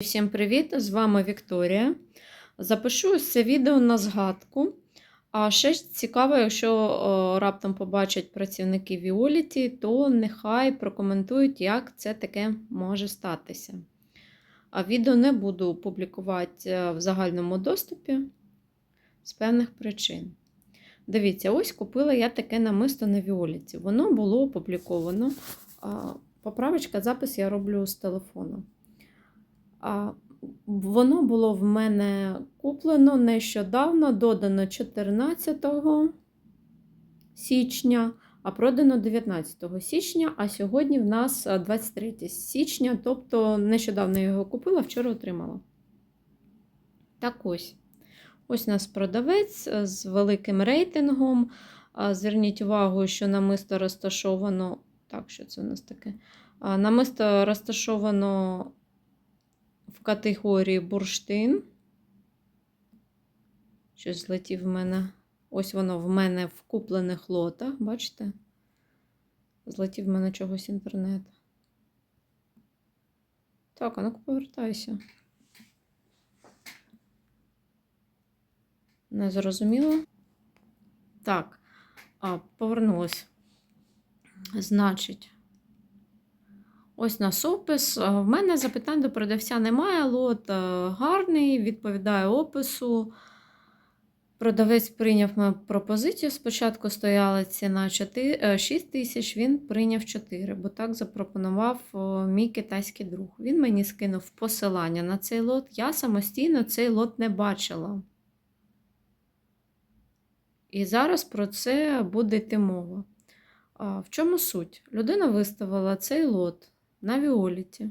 Всім привіт! З вами Вікторія. Запишу це відео на згадку. А ще цікаво, якщо раптом побачать працівники Віоліті, то нехай прокоментують, як це таке може статися. А відео не буду публікувати е, в загальному доступі з певних причин. Дивіться, ось купила я таке намисто на Віоліті. Воно було опубліковано. Поправочка, запис я роблю з телефону. Воно було в мене куплено нещодавно, додано 14 січня, а продано 19 січня, а сьогодні в нас 23 січня, тобто нещодавно я його купила, вчора отримала. Так ось. Ось у нас продавець з великим рейтингом. Зверніть увагу, що намисто розташовано. Так, що це у нас таке? Намисто розташовано в категорії бурштин. Щось злетів в мене. Ось воно в мене в куплених лотах, бачите? Злетів в мене чогось інтернет. Так, а ну-ка повертайся. Не зрозуміло. Так, а, повернулась. Значить, ось наш опис. В мене запитань до продавця немає. Лот гарний, відповідає опису. Продавець прийняв мою пропозицію. Спочатку стояла ціна 6 тисяч, він прийняв 4, бо так запропонував мій китайський друг. Він мені скинув посилання на цей лот. Я самостійно цей лот не бачила. І зараз про це буде йти мова. В чому суть? Людина виставила цей лот на Віоліті.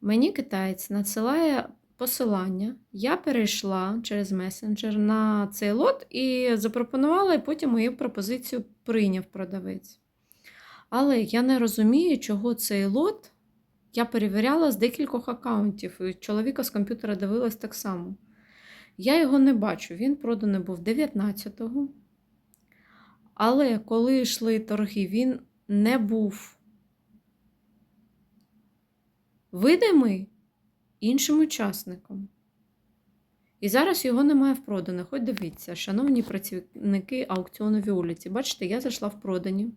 Мені китаєць надсилає посилання. Я перейшла через месенджер на цей лот і запропонувала, і потім мою пропозицію прийняв продавець. Але я не розумію, чого цей лот я перевіряла з декількох аккаунтів, і чоловіка з комп'ютера дивилась так само. Я його не бачу, він проданий був 19-го. Але коли йшли торги, він не був видимий іншим учасникам. І зараз його немає в проданих. Хоч дивіться, шановні працівники аукціону Віоліті. Бачите, я зайшла в продані.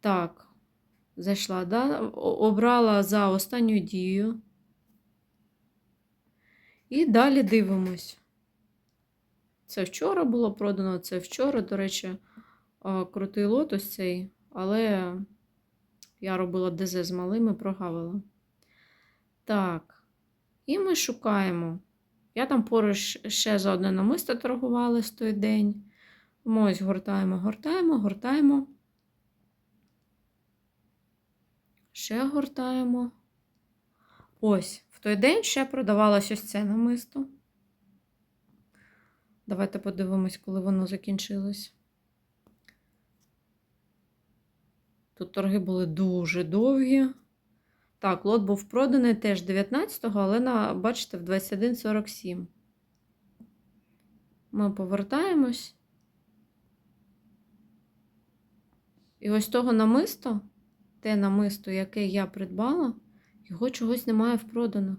Так, зайшла, да? обрала за останню дію. І далі дивимось. Це вчора було продано, це вчора, до речі, крутий лот ось цей, але я робила ДЗ з малими, прогавила. Так, і ми шукаємо. Я там поруч ще за одне намисто торгувала з той день. Ми ось гортаємо, гортаємо, гортаємо. Ще гортаємо. Ось, в той день ще продавалось ось це намисто. Давайте подивимось, коли воно закінчилось. Тут торги були дуже довгі. Так, лот був проданий теж 19-го, але, на, бачите, в 21.47. Ми повертаємось. І ось того намисто, те намисто, яке я придбала, його чогось немає в проданах.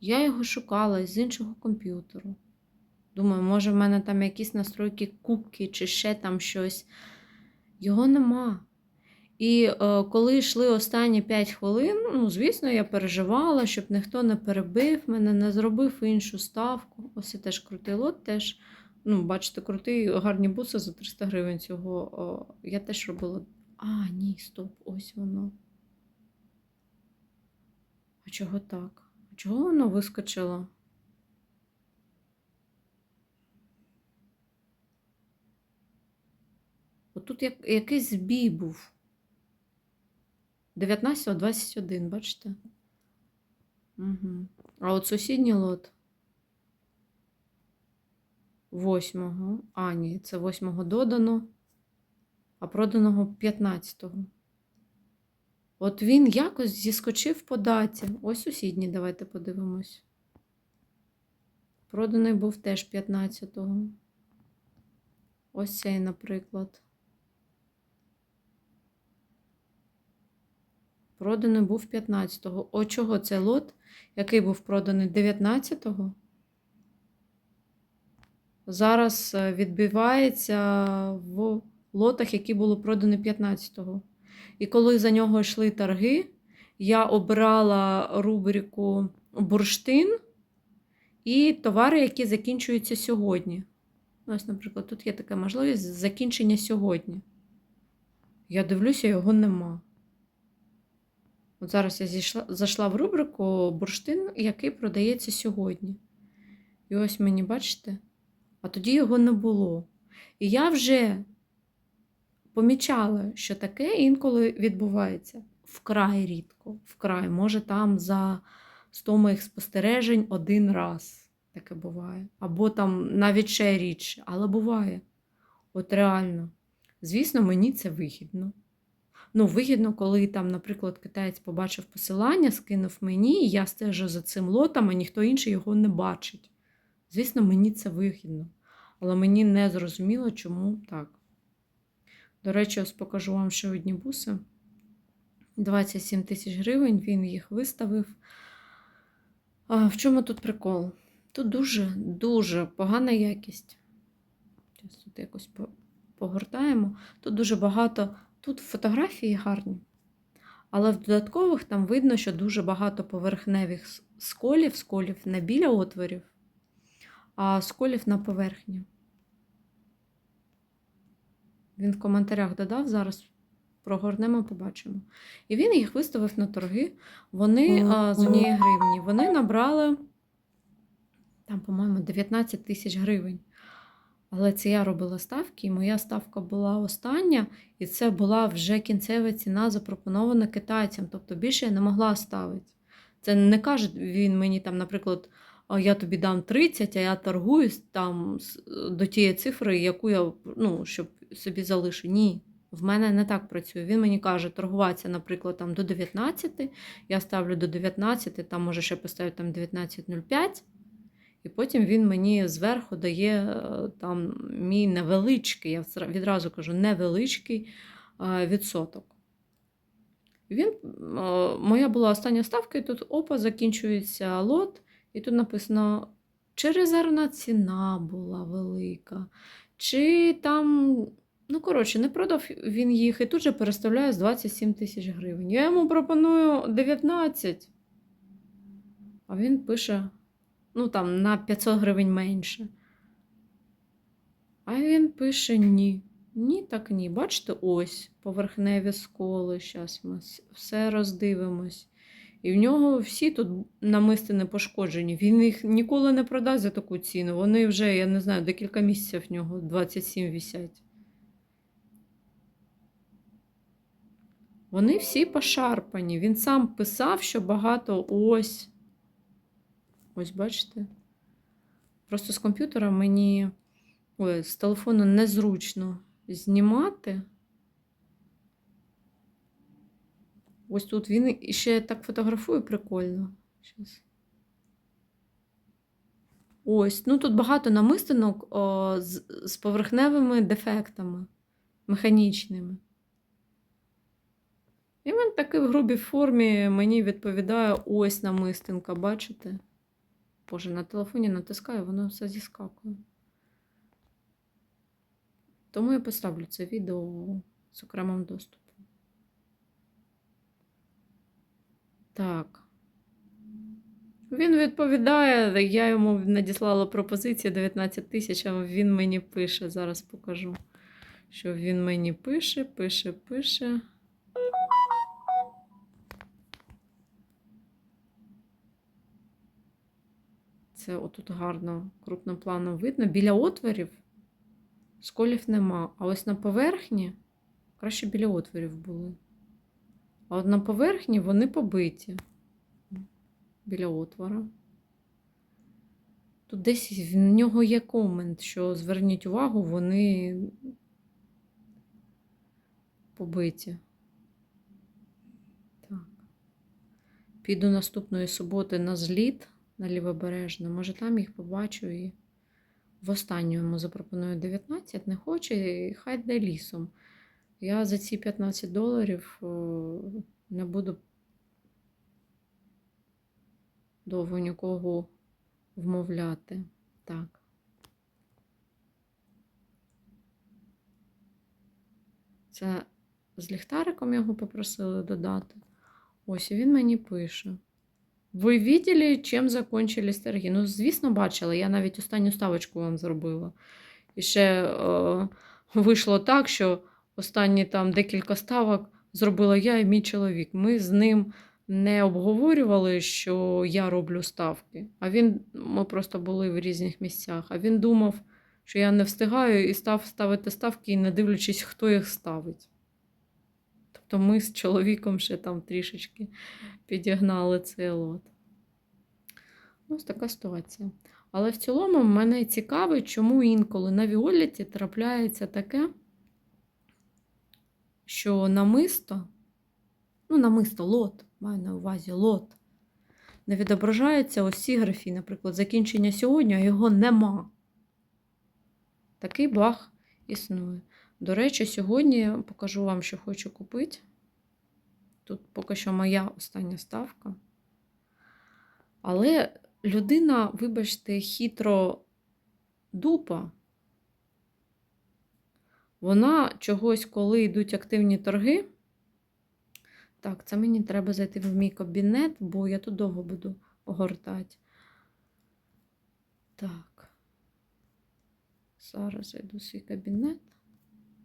Я його шукала з іншого комп'ютеру. Думаю, може, в мене там якісь настройки кубки чи ще там щось. Його нема. І е, коли йшли останні 5 хвилин, ну, звісно, я переживала, щоб ніхто не перебив мене, не зробив іншу ставку. Ось це теж крутий лот, теж, ну, бачите, крутий, гарні буси за 300 гривень цього. О, я теж робила. А, ні, стоп, ось воно. А чого так? Чого воно вискочило? Отут як, якийсь збій був. 19-21, бачите? Угу. А от сусідній лот. 8-го. А, ні, це 8-го додано, а проданого 15-го. От він якось зіскочив по даті. Ось сусідній, давайте подивимось. Проданий був теж 15-го. Ось цей, наприклад. Проданий був 15-го. О, чого це лот, який був проданий 19-го? Зараз е, відбивається в лотах, які були продані 15-го. І коли за нього йшли торги, я обрала рубрику бурштин і товари, які закінчуються сьогодні. Ось, наприклад, тут є така можливість закінчення сьогодні. Я дивлюся, його нема. От зараз я зійшла, зайшла в рубрику бурштин, який продається сьогодні. І ось мені, бачите? А тоді його не було. І я вже помічала, що таке інколи відбувається вкрай рідко, вкрай. Може, там за 100 моїх спостережень один раз таке буває. Або там навіть ще рідше, але буває. От реально. Звісно, мені це вигідно. Ну, вигідно, коли там, наприклад, китаєць побачив посилання, скинув мені, і я стежу за цим лотом, а ніхто інший його не бачить. Звісно, мені це вигідно. Але мені не зрозуміло, чому так. До речі, ось покажу вам ще одні буси. 27 тисяч гривень, він їх виставив. А в чому тут прикол? Тут дуже-дуже погана якість. Зараз тут якось погортаємо. Тут дуже багато. Тут фотографії гарні. Але в додаткових там видно, що дуже багато поверхневих сколів, сколів не біля отворів, а сколів на поверхні. Він в коментарях додав, зараз прогорнемо, побачимо. І він їх виставив на торги. Вони а, з однієї гривні. Вони набрали там, по-моєму, 19 тисяч гривень. Але це я робила ставки, і моя ставка була остання, і це була вже кінцева ціна, запропонована китайцям. Тобто більше я не могла ставити. Це не каже він мені там, наприклад, я тобі дам 30, а я торгуюсь там до тієї цифри, яку я ну, щоб собі залишу. Ні. В мене не так працює. Він мені каже, торгуватися, наприклад, там до 19, я ставлю до 19, там може ще поставити там 19,05. І потім він мені зверху дає е, там мій невеличкий, я відразу кажу, невеличкий е, відсоток. Він, е, моя була остання ставка, і тут опа, закінчується лот, і тут написано, чи резервна ціна була велика, чи там, ну, коротше, не продав він їх і тут же переставляє з 27 тисяч гривень. Я йому пропоную 19, а він пише ну там на 500 гривень менше. А він пише ні. Ні, так ні. Бачите, ось поверхневі сколи. Зараз ми все роздивимось. І в нього всі тут намистини пошкоджені. Він їх ніколи не продасть за таку ціну. Вони вже, я не знаю, декілька місяців в нього 27 вісять. Вони всі пошарпані. Він сам писав, що багато ось. Ось бачите? Просто з комп'ютера мені ой, з телефону незручно знімати. Ось тут він ще так фотографує прикольно. Щас. Ось, ну тут багато намистинок о, з, з поверхневими дефектами, механічними. І він таки в грубій формі мені відповідає ось намистинка, бачите? Боже, на телефоні натискаю, воно все зіскакує. Тому я поставлю це відео з окремим доступом. Так. Він відповідає, я йому надіслала пропозицію 19 тисяч, а він мені пише. Зараз покажу, що він мені пише, пише, пише. Це отут гарно крупним планом видно. Біля отворів сколів нема. А ось на поверхні краще біля отворів були. А от на поверхні вони побиті біля отвора. Тут десь в нього є комент, що зверніть увагу, вони побиті. Так. Піду наступної суботи на зліт на лівобережну. Може, там їх побачу і в останньому запропоную 19, не хоче, і хай де лісом. Я за ці 15 доларів е, не буду довго нікого вмовляти. Так. Це з ліхтариком його попросили додати. Ось і він мені пише. Ви бачили, чим закончились торги? Ну, звісно, бачила. Я навіть останню ставочку вам зробила. І ще е, вийшло так, що останні там декілька ставок зробила я і мій чоловік. Ми з ним не обговорювали, що я роблю ставки. А він, ми просто були в різних місцях. А він думав, що я не встигаю і став ставити ставки, не дивлячись, хто їх ставить. Тобто ми з чоловіком ще там трішечки підігнали цей лот. Ось така ситуація. Але в цілому мене цікавить, чому інколи на Віоліті трапляється таке, що намисто, ну, намисто лот, маю на увазі лот, не відображаються ось ці графі, наприклад, закінчення сьогодні, а його нема. Такий баг існує. До речі, сьогодні покажу вам, що хочу купити. Тут поки що моя остання ставка. Але людина, вибачте, хитро дупа. Вона чогось, коли йдуть активні торги. Так, це мені треба зайти в мій кабінет, бо я тут довго буду огортати. Так. Зараз зайду в свій кабінет.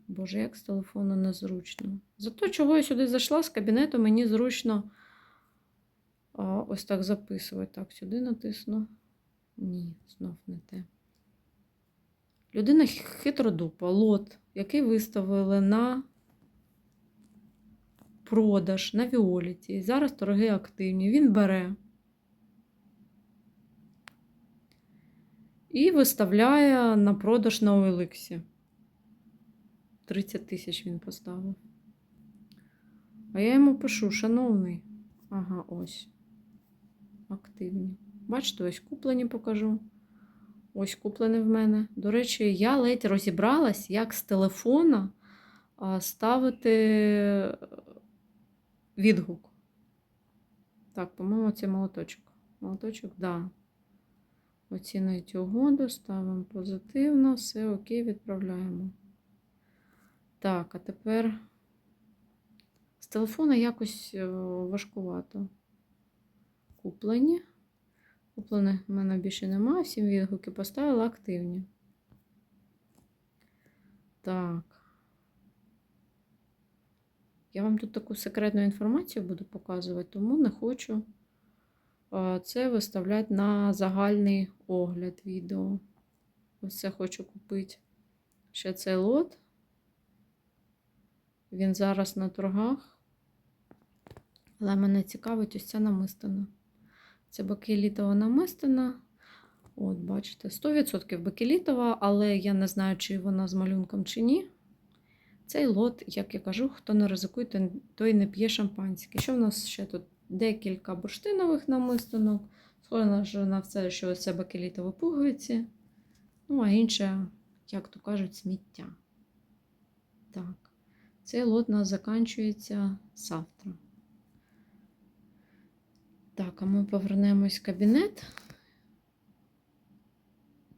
Боже, як з телефону незручно. Зато, чого я сюди зайшла з кабінету, мені зручно а, ось так записувати. Так, сюди натисну. Ні, знов не те. Людина хитродупа, лот, який виставили на продаж на Віоліті. Зараз торги активні. Він бере і виставляє на продаж на OLX. 30 тисяч він поставив. А я йому пишу, шановний. Ага, ось. Активні. Бачите, ось куплені покажу. Ось куплений в мене. До речі, я ледь розібралась, як з телефона ставити відгук. Так, по-моєму, це молоточок. Молоточок. Да. Оцінить угоду, ставимо позитивно, все окей, відправляємо. Так, а тепер з телефона якось е, важкувато. Куплені. Куплених в мене більше немає. Всім відгуки поставила активні. Так. Я вам тут таку секретну інформацію буду показувати, тому не хочу е, це виставляти на загальний огляд відео. Ось це хочу купити ще цей лот. Він зараз на торгах. Але мене цікавить ось ця намистина. Це бакелітова намистина. От, бачите, 100% бакелітова, але я не знаю, чи вона з малюнком чи ні. Цей лот, як я кажу, хто не ризикує, той не п'є шампанське. Що в нас ще тут? Декілька бурштинових намистинок. Схоже на все, що це бакелітові пуговиці. Ну, а інше, як то кажуть, сміття. Так. Цей лот у нас закінчується завтра. Так, а ми повернемось в кабінет.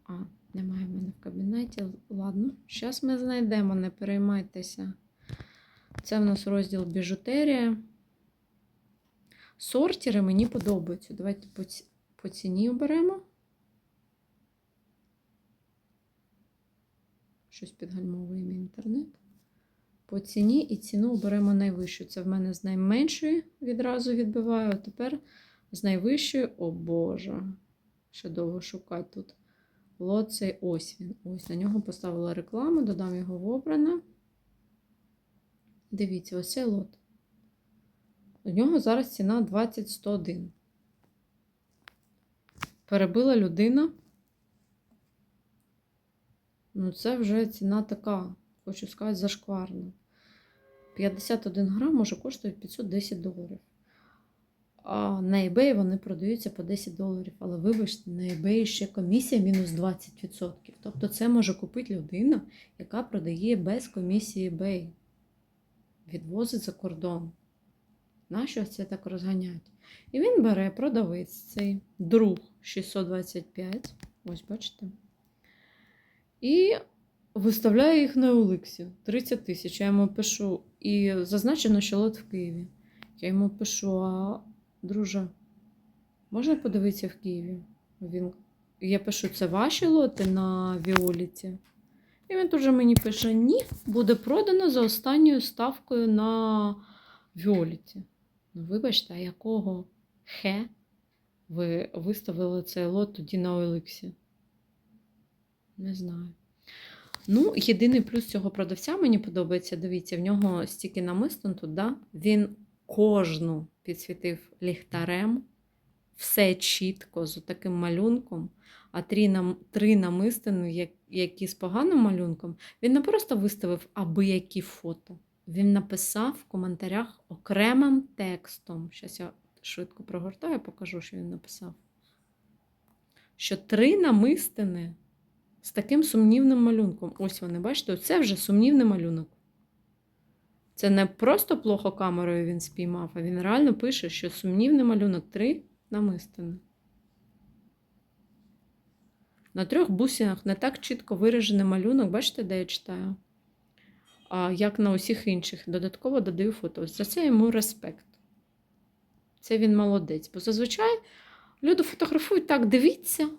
А, немає в мене в кабінеті. Ладно, зараз ми знайдемо, не переймайтеся. Це в нас розділ біжутерія. Сортери мені подобаються. Давайте по ціні оберемо. Щось підгальмовує мій інтернет. По ціні і ціну беремо найвищу. Це в мене з найменшої відразу відбиваю, а тепер з найвищої, о Боже, ще довго шукати тут. Лот цей ось він. Ось на нього поставила рекламу, додам його в обране. Дивіться, ось цей лот. У нього зараз ціна 20-101. Перебила людина. Ну, це вже ціна така, хочу сказати, зашкварна. 51 грам може коштує 510 доларів. А на eBay вони продаються по 10 доларів. Але вибачте, на eBay ще комісія мінус 20%. Тобто це може купити людина, яка продає без комісії eBay. Відвозить за кордон. Нащо це так розганять? І він бере продавець цей друг 625. Ось бачите. І виставляє їх на Оликсі 30 тисяч. Я йому пишу, і зазначено, що лот в Києві. Я йому пишу: а друже, можна подивитися в Києві? Він, я пишу, це ваші лоти на Віоліті. І він тут мені пише: ні, буде продано за останньою ставкою на Віоліті. Ну, вибачте, а якого хе ви виставили цей лот тоді на Олексі? Не знаю. Ну, єдиний плюс цього продавця мені подобається. Дивіться, в нього стільки намистин тут, да? він кожну підсвітив ліхтарем, все чітко, з таким малюнком, а три, нам, три намистини, як- які з поганим малюнком, він не просто виставив аби які фото. Він написав в коментарях окремим текстом. Зараз я швидко прогортаю, покажу, що він написав. Що три намистини з таким сумнівним малюнком. Ось вони, бачите, це вже сумнівний малюнок. Це не просто плохо камерою він спіймав, а він реально пише, що сумнівний малюнок три намистини. На трьох бусинах не так чітко виражений малюнок, бачите, де я читаю? А як на усіх інших. Додатково додаю фото. За це йому респект. Це він молодець. Бо зазвичай люди фотографують так, дивіться,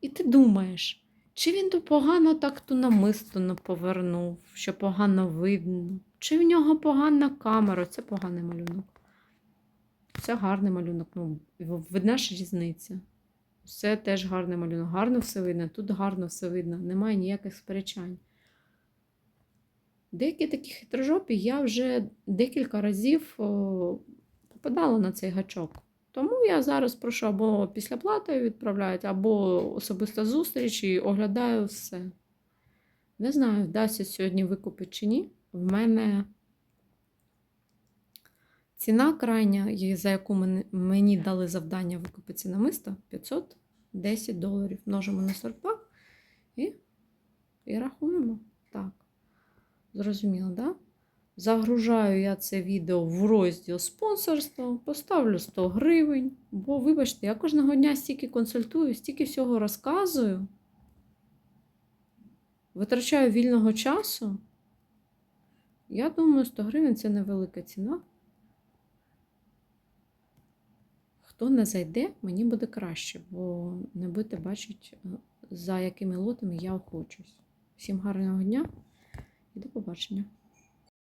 і ти думаєш, чи він то погано так ту намистину повернув, що погано видно, чи в нього погана камера, це поганий малюнок. Це гарний малюнок. Ну, видна ж різниця. Це теж гарний малюнок. Гарно все видно, тут гарно все видно, немає ніяких сперечань. Деякі такі хитрожопі я вже декілька разів попадала на цей гачок. Тому я зараз прошу або після плати відправляють, або особиста зустріч і оглядаю все. Не знаю, вдасться сьогодні викупити чи ні. В мене ціна крайня, за яку мені, дали завдання викупити ці намиста 510 доларів. Множимо на 42 і, і рахуємо. Так. Зрозуміло, да? Загружаю я це відео в розділ спонсорство, поставлю 100 гривень, бо, вибачте, я кожного дня стільки консультую, стільки всього розказую. Витрачаю вільного часу. Я думаю, 100 гривень це невелика ціна. Хто не зайде, мені буде краще, бо не будете бачити, е, за якими лотами я охочусь. Всім гарного дня і до побачення.